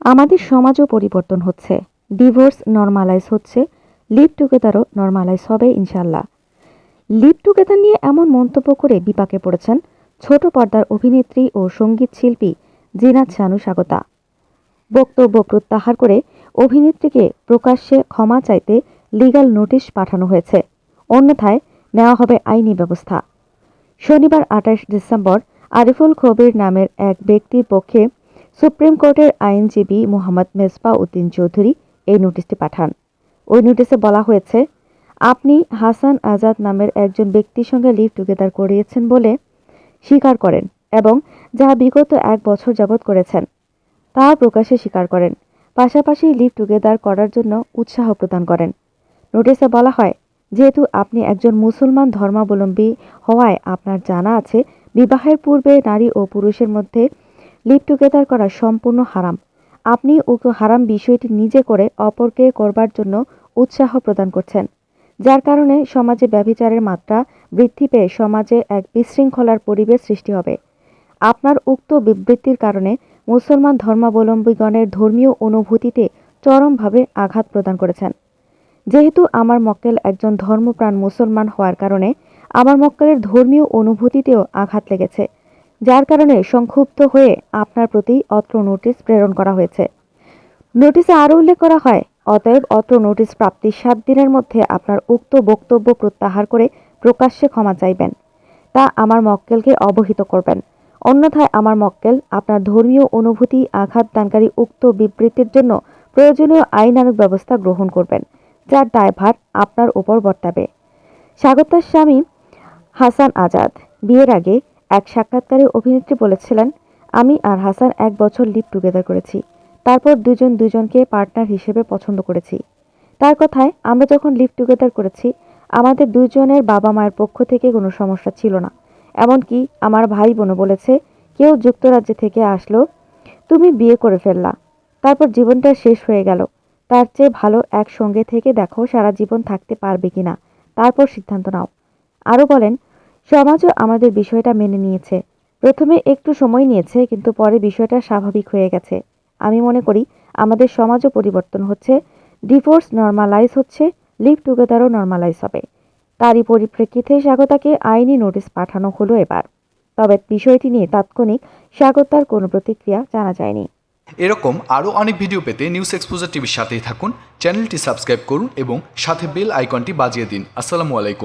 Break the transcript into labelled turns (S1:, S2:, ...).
S1: আমাদের সমাজও পরিবর্তন হচ্ছে। ডিভোর্স নর্মালাইজ হচ্ছে। লিভ টুগেদারও নর্মালাইজ হবে ইনশাল্লাহ লিভ টুগেদার নিয়ে এমন মন্তব্য করে বিপাকে পড়েছেন ছোট পর্দার অভিনেত্রী ও সংগীত শিল্পী জিনাত শানু স্বাগতা। বক্তব্য প্রত্যাহার করে অভিনেত্রীকে প্রকাশ্যে ক্ষমা চাইতে লিগ্যাল নোটিশ পাঠানো হয়েছে। অন্যথায় নেওয়া হবে আইনি ব্যবস্থা। শনিবার আঠাশ ডিসেম্বর আরিফুল খবির নামের এক ব্যক্তির পক্ষে সুপ্রিম কোর্টের আইনজীবী মোহাম্মদ মেসবা উদ্দিন চৌধুরী এই নোটিশটি পাঠান। ওই নোটিশে বলা হয়েছে, আপনি হাসান আজাদ নামের একজন ব্যক্তির সঙ্গে লিভ টুগেদার করিয়েছেন বলে স্বীকার করেন এবং যা বিগত এক বছর যাবৎ করেছেন, তা প্রকাশ্যে স্বীকার করেন। পাশাপাশি লিভ টুগেদার করার জন্য উৎসাহ প্রদান করেন। নোটিশে বলা হয়, যেহেতু আপনি একজন মুসলমান ধর্মাবলম্বী হওয়ায় আপনার জানা আছে, বিবাহের পূর্বে নারী ও পুরুষের মধ্যে লিভ টুগেদার করা সম্পূর্ণ হারাম। আপনি উক্ত হারাম বিষয়টি নিজে করে অপরকে করবার জন্য উৎসাহ প্রদান করছেন, যার কারণে সমাজে ব্যভিচারের মাত্রা বৃদ্ধি পেয়ে সমাজে এক বিশৃঙ্খলার পরিবেশ সৃষ্টি হবে। আপনার উক্ত বিবৃতির কারণে মুসলমান ধর্মাবলম্বীগণের ধর্মীয় অনুভূতিতে চরমভাবে আঘাত প্রদান করেছেন। যেহেতু আমার মক্কেল একজন ধর্মপ্রাণ মুসলমান হওয়ার কারণে আমার মক্কেলের ধর্মীয় অনুভূতিতেও আঘাত লেগেছে যার কারণে সংক্ষুব্ধ হয়ে আপনার প্রতি অত্র নোটিশ প্রেরণ করা হয়েছে। নোটিশে আরও উল্লেখ করা হয়, অতএব অত্র নোটিশ প্রাপ্তির সাত দিনের মধ্যে আপনার উক্ত বক্তব্য প্রত্যাহার করে প্রকাশ্যে ক্ষমা চাইবেন। তা আমার মক্কেলকে অবহিত করবেন। অন্যথায় আমার মক্কেল আপনার ধর্মীয় অনুভূতি আঘাত দানকারী উক্ত বিবৃতির জন্য প্রয়োজনীয় আইনানুগ ব্যবস্থা গ্রহণ করবেন, যার দায়ভার আপনার উপর বর্তাবে। স্বাগতার স্বামী হাসান আজাদ। বিয়ের আগে এক সাক্ষাৎকারে অভিনেত্রী বলেছিলেন, আমি আর হাসান এক বছর লিভ টুগেদার করেছি। তারপর দুজন দুজনকে পার্টনার হিসেবে পছন্দ করেছি। তার কথায়, আমরা যখন লিভ টুগেদার করেছি, আমাদের দুজনের বাবা মায়ের পক্ষ থেকে কোনো সমস্যা ছিল না। এমনকি আমার ভাই বোনও বলেছে, কেউ যুক্তরাজ্য থেকে আসলো, তুমি বিয়ে করে ফেললা। তারপর জীবনটা শেষ হয়ে গেল। তার চেয়ে ভালো একসঙ্গে থেকে দেখো সারা জীবন থাকতে পারবে কিনা। তারপর সিদ্ধান্ত নাও। আরও বলেন সমাজও আমাদের বিষয়টা মেনে নিয়েছে। প্রথমে একটু সময় নিয়েছে, কিন্তু পরে বিষয়টা স্বাভাবিক হয়ে গেছে। আমি মনে করি, আমাদের সমাজও পরিবর্তন হচ্ছে ডিভোর্স নর্মালাইজ হচ্ছে লিভ টুগেদারও নর্মালাইজ হবে। তারই পরিপ্রেক্ষিতে স্বাগতাকে আইনি নোটিশ পাঠানো হলো এবার। তবে বিষয়টি নিয়ে তাৎক্ষণিক স্বাগতার কোনো প্রতিক্রিয়া জানা যায়নি।
S2: এরকম আরও অনেক ভিডিও পেতে নিউজ এক্সপোজার টিভির সাথেই থাকুন। চ্যানেলটি সাবস্ক্রাইব করুন এবং সাথে বেল আইকনটি বাজিয়ে দিন। আসসালামু আলাইকুম।